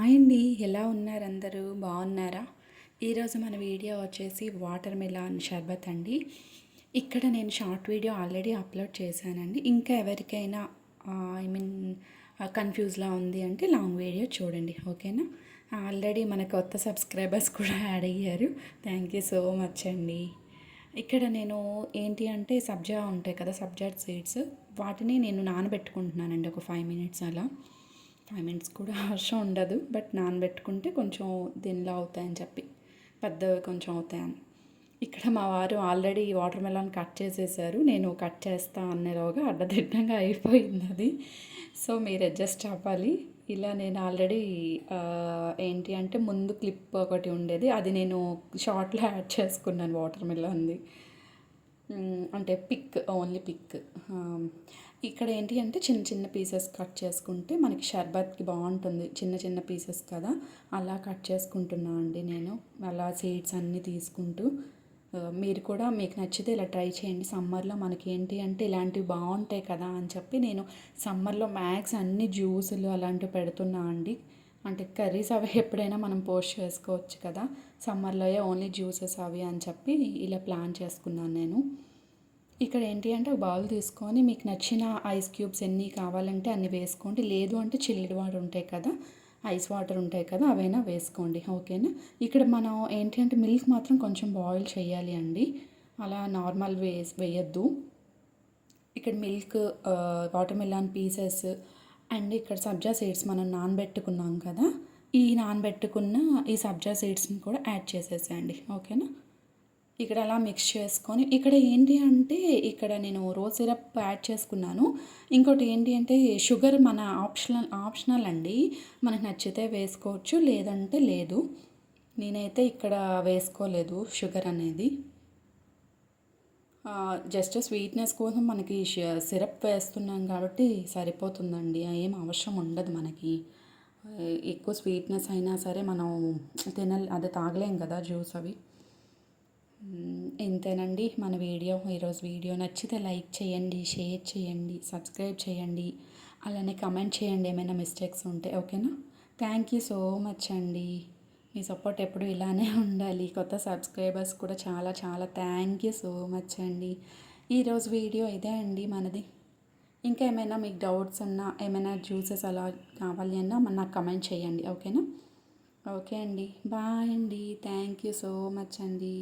Hi అండి. ఎలా ఉన్నారు అందరూ? బాగున్నారా? ఈరోజు మన వీడియో వచ్చేసి వాటర్ మిలాన్ షర్బత్ అండి. ఇక్కడ నేను షార్ట్ వీడియో ఆల్రెడీ అప్లోడ్ చేశానండి. ఇంకా ఎవరికైనా ఐ మీన్ కన్ఫ్యూజ్లా ఉంది అంటే లాంగ్ వీడియో చూడండి. ఓకేనా? ఆల్రెడీ మన కొత్త సబ్స్క్రైబర్స్ కూడా యాడ్ అయ్యారు. థ్యాంక్ యూ సో మచ్ అండి. ఇక్కడ నేను ఏంటి అంటే సబ్జా ఉంటాయి కదా సబ్జా సీడ్స్. వాటిని నేను నానబెట్టుకుంటున్నానండి ఒక ఫైవ్ మినిట్స్ అలా. ఫైవ్ మినిట్స్ కూడా అవసరం ఉండదు బట్ నానబెట్టుకుంటే కొంచెం దీనిలో అవుతాయని చెప్పి పెద్దవి కొంచెం అవుతాయని. ఇక్కడ మా వారు ఆల్రెడీ వాటర్ మెలాన్ కట్ చేసేసారు నేను కట్ చేస్తా అనేలోగా అడ్డదిడ్డంగా అయిపోయింది అది. సో మీరు అడ్జస్ట్ అవ్వాలి. ఇలా నేను ఆల్రెడీ ఏంటి అంటే ముందు క్లిప్ ఒకటి ఉండేది అది నేను షార్ట్లో యాడ్ చేసుకున్నాను వాటర్ మెలాన్ది అంటే పిక్ ఓన్లీ పిక్. ఇక్కడ ఏంటి అంటే చిన్న చిన్న పీసెస్ కట్ చేసుకుంటే మనకి షర్బత్కి బాగుంటుంది. చిన్న చిన్న పీసెస్ కదా అలా కట్ చేసుకుంటున్నా అండి నేను. అలా సీడ్స్ అన్నీ తీసుకుంటూ మీరు కూడా మీకు నచ్చితే ఇలా ట్రై చేయండి. సమ్మర్లో మనకి ఏంటి అంటే ఇలాంటివి బాగుంటాయి కదా అని చెప్పి నేను సమ్మర్లో మ్యాక్స్ అన్ని జ్యూసులు అలాంటివి పెడుతున్నా అండి. అంటే కర్రీస్ అవి ఎప్పుడైనా మనం పోస్ట్ చేసుకోవచ్చు కదా. సమ్మర్లో ఓన్లీ జ్యూసెస్ అవి అని చెప్పి ఇలా ప్లాన్ చేసుకున్నాను నేను. ఇక్కడ ఏంటి అంటే ఒక బౌల్ తీసుకొని మీకు నచ్చిన ఐస్ క్యూబ్స్ ఎన్ని కావాలంటే అన్ని వేసుకోండి. లేదు అంటే చిల్లిడ్ వాటర్ ఉంటాయి కదా. ఐస్ వాటర్ ఉంటాయి కదా అవైనా వేసుకోండి. ఓకేనా? ఇక్కడ మనం ఏంటి అంటే మిల్క్ మాత్రం కొంచెం బాయిల్ చేయాలి అండి. అలా నార్మల్ వేస్ వేయద్దు. ఇక్కడ milk water melon pieces and ఇక్కడ సబ్జా సీడ్స్ మనం నానబెట్టుకున్నాం కదా ఈ నానబెట్టుకున్న ఈ సబ్జా సీడ్స్ని కూడా యాడ్ చేసేసేయండి ఓకేనా? ఇక్కడ అలా మిక్స్ చేసుకొని ఇక్కడ ఏంటి అంటే ఇక్కడ నేను రోజ్ సిరప్ యాడ్ చేసుకున్నాను. ఇంకోటి ఏంటి అంటే షుగర్ మన ఆప్షనల్ ఆప్షనల్ అండి మనకు నచ్చితే వేసుకోవచ్చు లేదంటే లేదు. నేనైతే ఇక్కడ వేసుకోలేదు షుగర్ అనేది. జస్ట్ స్వీట్నెస్ కోసం మనకి సిరప్ వేస్తున్నాం కాబట్టి సరిపోతుందండి. ఏం అవసరం ఉండదు మనకి. ఎక్కువ స్వీట్నెస్ అయినా సరే మనం తినాలి అది తాగలేం కదా జ్యూస్ అవి. ఇంతేనండి మన వీడియో. ఈరోజు వీడియో నచ్చితే లైక్ చేయండి షేర్ చేయండి సబ్స్క్రైబ్ చేయండి. అలానే కమెంట్ చేయండి ఏమైనా మిస్టేక్స్ ఉంటే ఓకేనా? థ్యాంక్ యూ సో మచ్ అండి. మీ సపోర్ట్ ఎప్పుడు ఇలానే ఉండాలి. కొత్త సబ్స్క్రైబర్స్ కూడా చాలా చాలా థ్యాంక్ యూ సో మచ్ అండి. ఈరోజు వీడియో ఇదే అండి మనది. ఇంకా ఏమైనా మీకు డౌట్స్ ఉన్నా ఏమైనా జ్యూసెస్ అలా కావాలి అన్నా నాకు కమెంట్ చేయండి ఓకేనా? ఓకే అండి. బాయ్ అండి. థ్యాంక్ యూ సో మచ్ అండి.